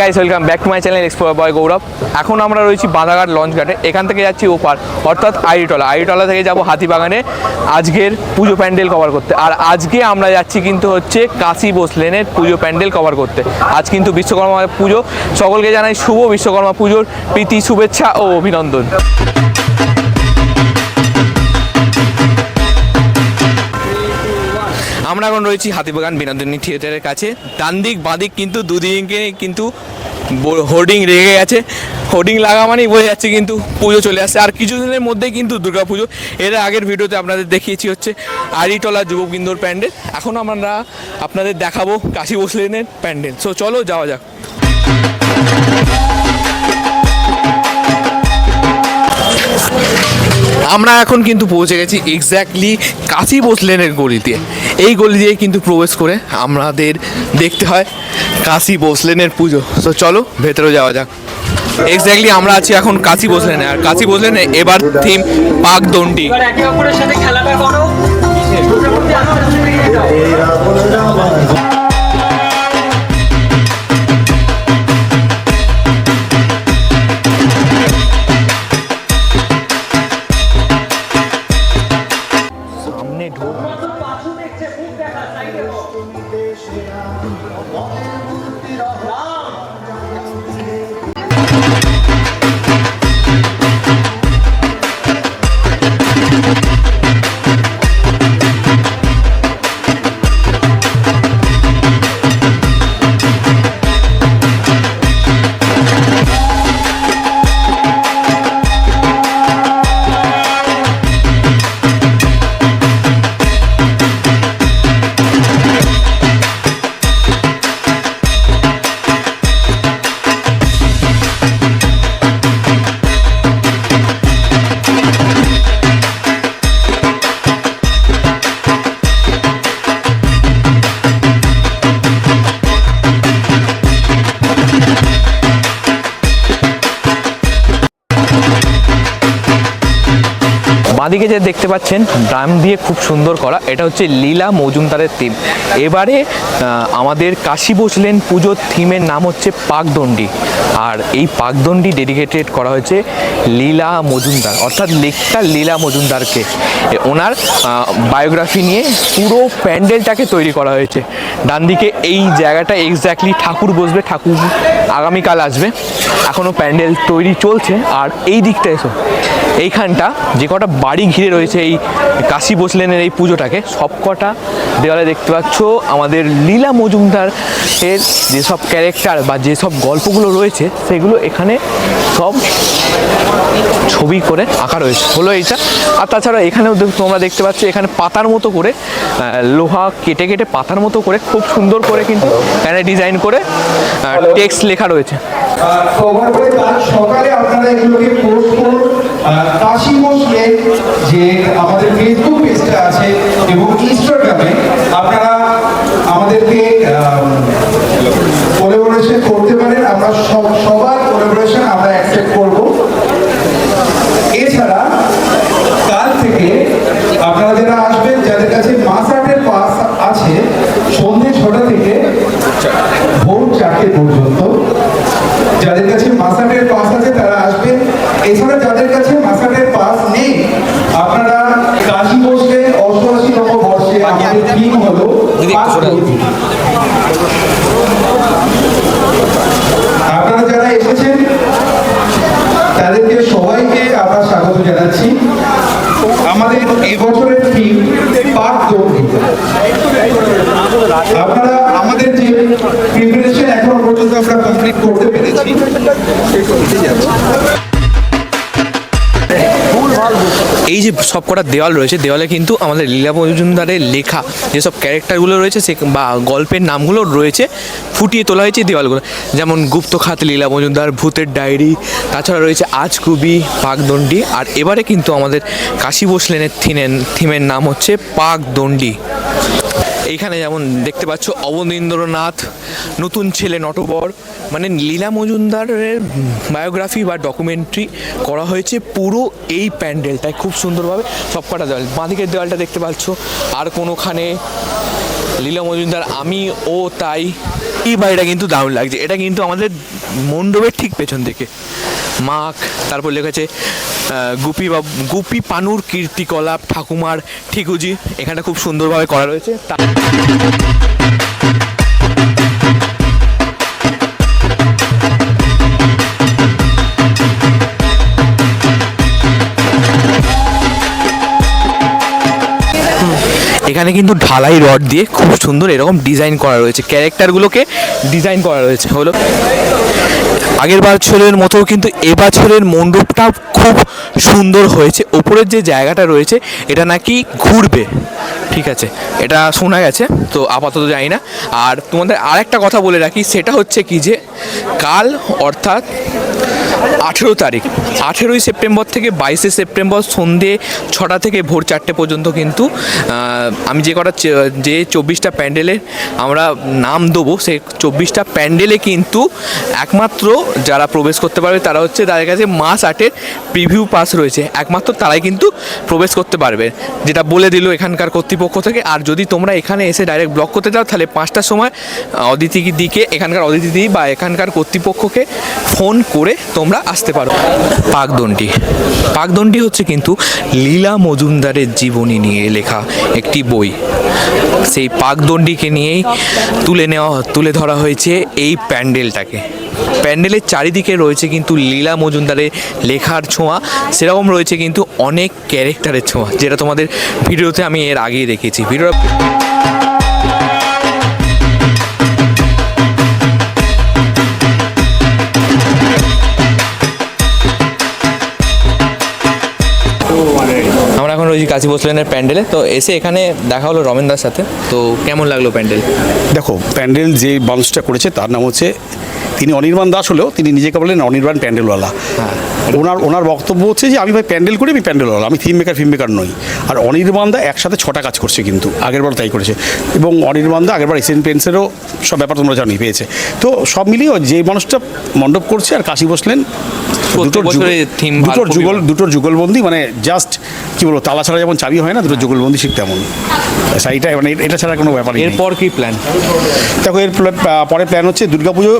Guys welcome back to my channel explore boy Gaurav এখন আমরা রয়েছি বাঁধাঘাট লঞ্চ ঘাটে। এখান থেকে যাচ্ছি ওপার, অর্থাৎ আইরিটলা। আইরিটলা থেকে যাব হাতিবাগানে আজকের পুজো প্যান্ডেল কভার করতে। আর আজকে আমরা যাচ্ছি কিন্তু হচ্ছে কাশি বোস লেনের পুজো প্যান্ডেল কভার করতে। আজ কিন্তু বিশ্বকর্মা পুজো। সকলকে জানাই শুভ বিশ্বকর্মা পুজোর প্রীতি, শুভেচ্ছা ও অভিনন্দন। আমরা এখন রয়েছি হাতিবাগান বিনোদিনী থিয়েটারের কাছে। ডান দিক বাঁদিক কিন্তু দুদিকে কিন্তু হোর্ডিং রেগে গেছে। হোর্ডিং লাগা মানেই বোঝা যাচ্ছে কিন্তু পুজো চলে আসছে। আর কিছুদিনের মধ্যেই কিন্তু দুর্গা পুজো এর আগের ভিডিওতে আপনাদের দেখিয়েছি হচ্ছে আড়িটলা যুববিন্দুর প্যান্ডেল। এখন আমরা আপনাদের দেখাবো কাশী বসলেনের প্যান্ডেল। সো চলো যাওয়া যাক। আমরা এখন কিন্তু পৌঁছে গেছি এক্স্যাক্টলি কাশি বোসলেনের গলিতে। এই গলি দিয়ে কিন্তু প্রবেশ করে আমাদের দেখতে হয় কাশি বোসলেনের পুজো। তো চলো, ভেতরে যাওয়া যাক। এক্স্যাক্টলি আমরা আছি এখন কাশি বসলেনে। আর কাশি বসলেনে এবার থিম পাক দণ্ডি খেলাটা করো বাঁদিকে যে দেখতে পাচ্ছেন ড্রাম দিয়ে খুব সুন্দর করা, এটা হচ্ছে লীলা মজুমদারের থিম এবারে আমাদের কাশী বসলেন পুজোর থিমের নাম হচ্ছে পাকদণ্ডি। আর এই পাকদণ্ডি ডেডিকেটেড করা হয়েছে লীলা মজুমদার, অর্থাৎ লেখটা লীলা মজুমদারকে। ওনার বায়োগ্রাফি নিয়ে পুরো প্যান্ডেলটাকে তৈরি করা হয়েছে। ডান দিকে এই জায়গাটা এক্স্যাক্টলি ঠাকুর বসবে, ঠাকুর আগামীকাল আসবে। এখনও প্যান্ডেল তৈরি চলছে। আর এই দিকটা এসো। এইখানটা, যে কটা বাড়ি ঘিরে রয়েছে এই কাশী বসলেনের এই পুজোটাকে, সব কটা দেওয়ালে দেখতে পাচ্ছ আমাদের লীলা মজুমদার এর যেসব ক্যারেক্টার বা যেসব গল্পগুলো রয়েছে, সেগুলো এখানে সব ছবি করে আঁকা রয়েছে। হলো এইটা। আর তাছাড়া এখানেও তোমরা দেখতে পাচ্ছ এখানে পাতার মতো করে লোহা কেটে কেটে পাতার মতো করে, খুব সুন্দর করে কিন্তু এখানে ডিজাইন করে টেক্সট লেখা রয়েছে। সকালে আপনারা এগুলোকে পোস্ট করুন কাশি বসলে যে আমাদের ফেসবুক পেজটা আছে এবং ইনস্টাগ্রামে আপনারা আমাদেরকে কোলাবোরেশন করতে পারেন। আমরা সব, সবার কোলাবোরেশন আমরা অ্যাকসেপ্ট করব। এছাড়া কাল থেকে আপনারা যারা আসবেন, যাদের কাছে মাস আর্টের পাস আছে সন্ধ্যে ছটা থেকে ভোর চারটে পর্যন্ত, যাদের কাছে মাসাটের পাস আছে তারা আসবেন এছাড়া যাদের কাছে মাসাটের পাস নেই আপনারা কাশি বসলে অষ্টআশি নম্বর বর্ষে আমাদের থিম হলো পাঁচ গতি। আপনারা যারা এসেছেন, তাদেরকে সবাইকে আমরা স্বাগত জানাচ্ছি। আমাদের এবছরের থিম আপনারা আমাদের যে প্রিপারেশন এখনও পর্যন্ত আমরা কমপ্লিট করতে পেরেছি। এই যে সব কটা দেওয়াল রয়েছে, দেওয়ালে কিন্তু আমাদের লীলা মজুমদারের লেখা, যেসব ক্যারেক্টারগুলো রয়েছে সে বা গল্পের নামগুলো রয়েছে, ফুটিয়ে তোলা হয়েছে দেওয়ালগুলো। যেমন গুপ্তখাত লীলা মজুমদার, ভূতের ডায়েরি, তাছাড়া রয়েছে আজকুবি পাকদণ্ডি আর এবারে কিন্তু আমাদের কাশী বসলেনের থিমের থিমের নাম হচ্ছে পাকদণ্ডি এইখানে যেমন দেখতে পাচ্ছ অবনীন্দ্রনাথ, নতুন ছেলে নটবর মানে লীলা মজুমদারের বায়োগ্রাফি বা ডকুমেন্ট্রি করা হয়েছে পুরো এই প্যান্ডেলটায় খুব সুন্দরভাবে সব কটা দেওয়াল, বাঁদিকের দেওয়ালটা দেখতে পাচ্ছ, আর কোনোখানে লীলা মজুমদার আমি ও তাই এই বাড়িটা কিন্তু দারুণ লাগছে। এটা কিন্তু আমাদের মণ্ডপের ঠিক পেছন থেকে। মাখ তারপর লেখা আছে গুপি বা গুপি পানুর কীর্তিকলাপ ঠাকুমার ঠিকুজি। এখানটা খুব সুন্দরভাবে করা রয়েছে। এখানে কিন্তু ঢালাই রড দিয়ে খুব সুন্দর এরকম ডিজাইন করা রয়েছে। ক্যারেক্টারগুলোকে ডিজাইন করা রয়েছে। হলো, আগের বছরের মতো কিন্তু এবছরের মণ্ডপটা খুব সুন্দর হয়েছে। ওপরের যে জায়গাটা রয়েছে, এটা নাকি ঘুরবে। ঠিক আছে, এটা শোনা গেছে, তো আপাতত জানি না। আর তোমাদের আরেকটা কথা বলে রাখি, সেটা হচ্ছে কি যে কাল অর্থাৎ আঠেরো তারিখ। আঠেরোই সেপ্টেম্বর থেকে বাইশে সেপ্টেম্বর সন্ধে ছটা থেকে ভোর চারটে পর্যন্ত কিন্তু আমি যে কটা যে চব্বিশটা প্যান্ডেলে আমরা নাম দেবো, সেই চব্বিশটা প্যান্ডেলে কিন্তু একমাত্র যারা প্রবেশ করতে পারবে তারা হচ্ছে তাদের কাছে মাস আর্টের প্রিভিউ পাস রয়েছে। একমাত্র তারাই কিন্তু প্রবেশ করতে পারবে। যেটা বলে দিল এখানকার কর্তৃপক্ষ থেকে। আর যদি তোমরা এখানে এসে ডাইরেক্ট ব্লক করতে চাও তাহলে পাঁচটার সময় অদিতি দিকে, এখানকার অদিতি বা এখানকার কর্তৃপক্ষকে ফোন করে তোমরা আসতে পারো। পাকদণ্ডি। পাকদণ্ডি হচ্ছে কিন্তু লীলা মজুমদারের জীবনী নিয়ে লেখা একটি বই। সেই পাকদণ্ডিকে নিয়েই তুলে নেওয়া, তুলে ধরা হয়েছে এই প্যান্ডেলটাকে। প্যান্ডেলের চারিদিকে রয়েছে কিন্তু লীলা মজুমদারের লেখার ছোঁয়া। সেরকম রয়েছে কিন্তু অনেক ক্যারেক্টারের ছোঁয়া, যেটা তোমাদের ভিডিওতে আমি এর আগেই দেখেছি। ভিডিও আমরা এখন রয়েছি কাশী বসলেনের প্যান্ডেলে। তো এসে এখানে দেখা হলো রমেনদার সাথে। তো কেমন লাগল প্যান্ডেল? দেখো প্যান্ডেল যে মানুষটা করেছে তার নাম হচ্ছে তিনি অনির্বাণ দাস হলেও তিনি নিজেকে বলেন অনির্বাণ প্যান্ডেলওয়ালা। ওনার ওনার বক্তব্য হচ্ছে যে আমি ভাই প্যান্ডেল করি আমি প্যান্ডেলওয়ালা আমি থিম মেকার ফিল্ম মেকার নই। আর অনির্বাণ দা একসাথে ছটা কাজ করছে কিন্তু। আগেরবার তাই করেছে। এবং অনির্বাণ দা আগেরবার এসএন পেন্সেরও সব ব্যাপার তোমরা জানি পেয়েছে। তো সব মিলিয়ে যে মানুষটা মণ্ডপ করছে আর কাশি বসলেন দুটোর দুটোর যুগল দুটোর যুগলবন্দি মানে জাস্ট কি বলব তালা ছাড়া যেমন চাবি হয় না দুটো যুগলবন্দি ঠিক তেমন। সেইটা মানে এটা ছাড়া কোনো ব্যাপার এরপর কি প্ল্যান দেখো এর পরের প্ল্যান হচ্ছে দুর্গাপুজো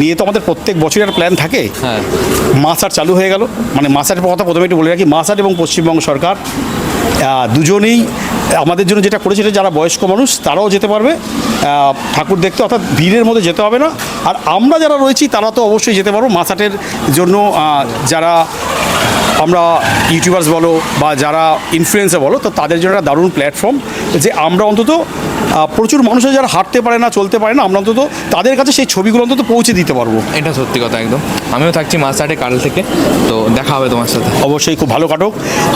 নিয়ে তো আমাদের প্রত্যেক বছরের একটা প্ল্যান থাকে। হ্যাঁ। মাসার চালু হয়ে গেল। মানে মাসার কথা প্রথমে একটু বলে রাখি মাসার এবং পশ্চিমবঙ্গ সরকার দুজনেই আমাদের জন্য যেটা করেছে যারা বয়স্ক মানুষ তারাও যেতে পারবে। ঠাকুর দেখতে অর্থাৎ ভিড়ের মধ্যে যেতে হবে না। আর আমরা যারা রয়েছি তারা তো অবশ্যই যেতে পারব। মাসাটের জন্য যারা আমরা ইউটিউবার্স বলো বা যারা ইনফ্লুয়েন্সার বলো তো তাদের জন্য একটা দারুণ প্ল্যাটফর্ম যে আমরা অন্তত প্রচুর মানুষের যারা হাঁটতে পারে না চলতে পারে না আমরা অন্তত তাদের কাছে সেই ছবিগুলো অন্তত পৌঁছে দিতে পারব। এটা সত্যি কথা একদম। আমিও থাকছি মাসাটে কাল থেকে তো দেখা হবে তোমার সাথে। অবশ্যই খুব ভালো কাটক।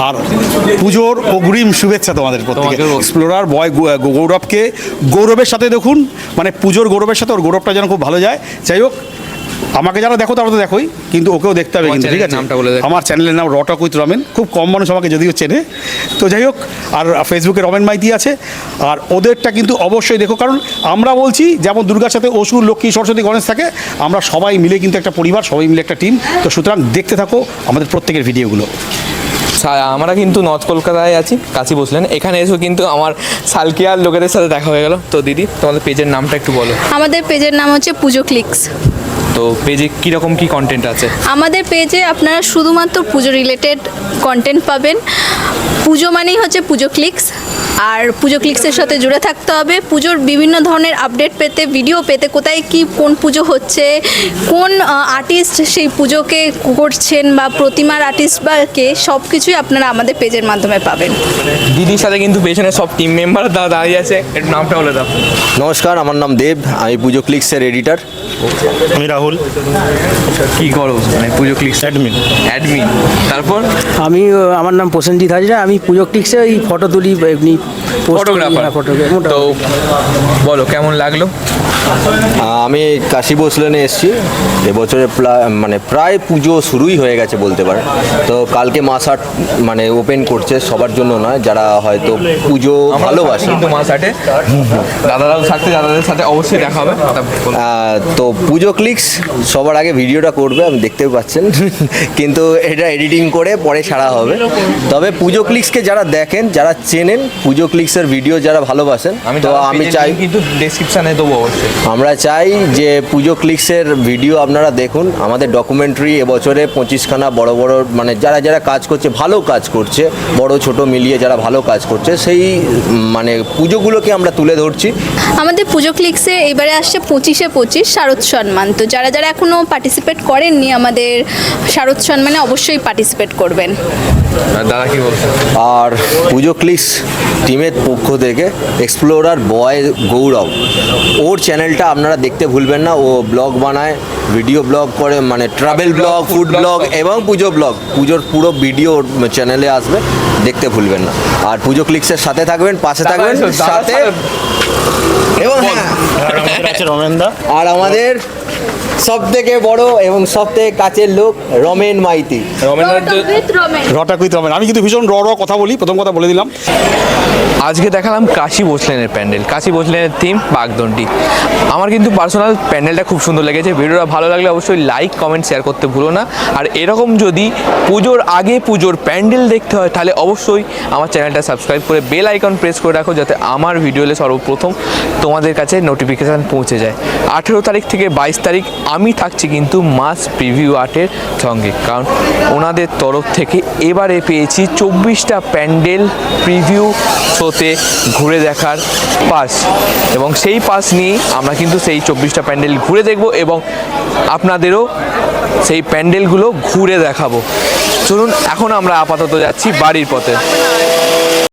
আর পুজোর অগ্রিম শুভেচ্ছা তোমাদের প্রত্যেকে। এক্সপ্লোরার বয় গৌরবকে গৌরবের সাথে দেখুন। মানে পুজোর গৌরবের সাথে ওর গৌরবটা যেন খুব ভালো যায়। যাই হোক আমাকে যারা দেখো তারা তো দেখোই কিন্তু ওকেও দেখতে হবে কিন্তু ঠিক আছে? নামটা বলে দেখো। আমার চ্যানেলের নাম রটক উইথ রমেন খুব কম মানুষ আমাকে যদিও চেনে। তো যাই হোক আর ফেসবুকে রমেন মাইতি আছে আর ওদেরটা কিন্তু অবশ্যই দেখো কারণ আমরা বলছি যেমন দুর্গার সাথে অসুর লক্ষ্মী সরস্বতী গণেশ থাকে আমরা সবাই মিলে কিন্তু একটা পরিবার সবাই মিলে একটা টিম তো সুতরাং দেখতে থাকো আমাদের প্রত্যেকের ভিডিওগুলো আমরা কিন্তু নর্থ কলকাতায় আছি কাছি বসলেন। এখানে এসেও কিন্তু আমার সালকিয়ার লোকেদের সাথে দেখা হয়ে গেল। তো দিদি তোমাদের পেজের নামটা একটু বলো। আমাদের পেজের নাম হচ্ছে পুজো ক্লিক্স তো পেজে কীরকম কী কন্টেন্ট আছে? আমাদের পেজে আপনারা শুধুমাত্র পুজো রিলেটেড কন্টেন্ট পাবেন। পুজো মানেই হচ্ছে পুজো ক্লিক্স আর পুজো ক্লিক্সের সাথে জুড়ে থাকতে হবে। পুজোর বিভিন্ন ধরনের আপডেট পেতে ভিডিও পেতে কোথায় কি কোন পুজো হচ্ছে কোন আর্টিস্ট সেই পুজোকে করছেন বা প্রতিমার আর্টিস্ট বা কে সব কিছুই আপনারা আমাদের পেজের মাধ্যমে পাবেন। দিদির সাথে কিন্তু পেছনে সব টিম মেম্বার দাঁড়িয়ে আছে। নামটা বলে দাও। নমস্কার আমার নাম দেব আমি পুজো ক্লিক্সের এডিটর আমি রাহুল। কি করো? মানে পুজো ক্লিক্স অ্যাডমিন। অ্যাডমিন। তারপর? আমি আমার নাম প্রসেনজিৎ হাজরা। আমি পুজো ক্লিক্সে ওই ফটো তুলি এমনি ফটোগ্রাফার। ফটোগ্রাফার। তো বলো কেমন লাগল? আমি কাশী বসলেনে এসেছি। এবছরে মানে প্রায় পুজো শুরুই হয়ে গেছে বলতে পারে। তো কালকে মাসাট মানে ওপেন করছে সবার জন্য নয় যারা হয়তো পুজো ভালোবাসে। কিন্তু মাস আটে দাদারাও থাকতে দাদাদের সাথে অবশ্যই দেখা হবে। তা পুজো ক্লিক্স সবার আগে ভিডিওটা করবে আমি দেখতেও পাচ্ছেন। কিন্তু এটা এডিটিং করে পরে ছাড়া হবে। তবে পুজো ক্লিক্সকে যারা দেখেন যারা চেনেন পুজো ক্লিক্সের ভিডিও যারা ভালোবাসেন আমি তো আমি চাই কিন্তু ডেসক্রিপশনে দেবো অবশ্যই। আমরা চাই যে পুজো ক্লিক্সের ভিডিও আপনারা দেখুন আমাদের ডকুমেন্টারি এবছরে পঁচিশখানা বড় বড় মানে যারা যারা কাজ করছে ভালো কাজ করছে বড় ছোট মিলিয়ে যারা ভালো কাজ করছে সেই মানে পুজোগুলোকে আমরা তুলে ধরছি। আমাদের পুজো ক্লিক্সে এবারে আসছে পঁচিশে পঁচিশ শারদ সম্মান তো যারা যারা এখনও পার্টিসিপেট করেননি আমাদের শারদ সম্মানে অবশ্যই পার্টিসিপেট করবেন। আর দাদা কি বলছেন আর পুজো ক্লিক্স টিমের পক্ষ থেকে এক্সপ্লোরার বয় গৌরব ওর চ্যানেলটা আপনারা দেখতে ভুলবেন না। ও ব্লগ বানায় ভিডিও ব্লগ করে মানে ট্রাভেল ব্লগ ফুড ব্লগ এবং পুজো ব্লগ পুজোর পুরো ভিডিও ওর চ্যানেলে আসবে। দেখতে ভুলবেন না। আর পুজো ক্লিক্সের সাথে থাকবেন পাশে থাকবেন সাথে এবং হ্যাঁ। আর আমাদের সব থেকে বড় এবং সব থেকে কাছের লোক রমেন মাইতি। রমেন রটাকুইত রমেন। আমি কিন্তু ভীষণ র র কথা বলি প্রথম কথা বলে দিলাম। আজকে দেখালাম কাশি ভোসলেনের প্যান্ডেল। কাশি ভোসলেনের থিম বাগদণ্ডি। আমার কিন্তু পার্সোনাল প্যান্ডেলটা খুব সুন্দর লেগেছে। ভিডিওটা ভালো লাগলে অবশ্যই লাইক কমেন্ট শেয়ার করতে ভুলো না। আর এরকম যদি পুজোর আগে পুজোর প্যান্ডেল দেখতে হয় তাহলে অবশ্যই আমার চ্যানেলটা সাবস্ক্রাইব করে বেল আইকন প্রেস করে রাখো যাতে আমার ভিডিওলে সর্বপ্রথম তোমাদের কাছে নোটিফিকেশান পৌঁছে যায়। আঠেরো তারিখ থেকে বাইশ তারিখ আমি থাকছি কিন্তু মাস প্রিভিউ আর্টের সঙ্গে। কারণ ওনাদের তরফ থেকে এবারে পেয়েছি চব্বিশটা প্যান্ডেল প্রিভিউ শোতে ঘুরে দেখার পাস। এবং সেই পাস নিয়েই আমরা কিন্তু সেই চব্বিশটা প্যান্ডেল ঘুরে দেখব এবং আপনাদেরও সেই প্যান্ডেলগুলো ঘুরে দেখাবো। চলুন, এখন আমরা আপাতত যাচ্ছি বাড়ির পথে।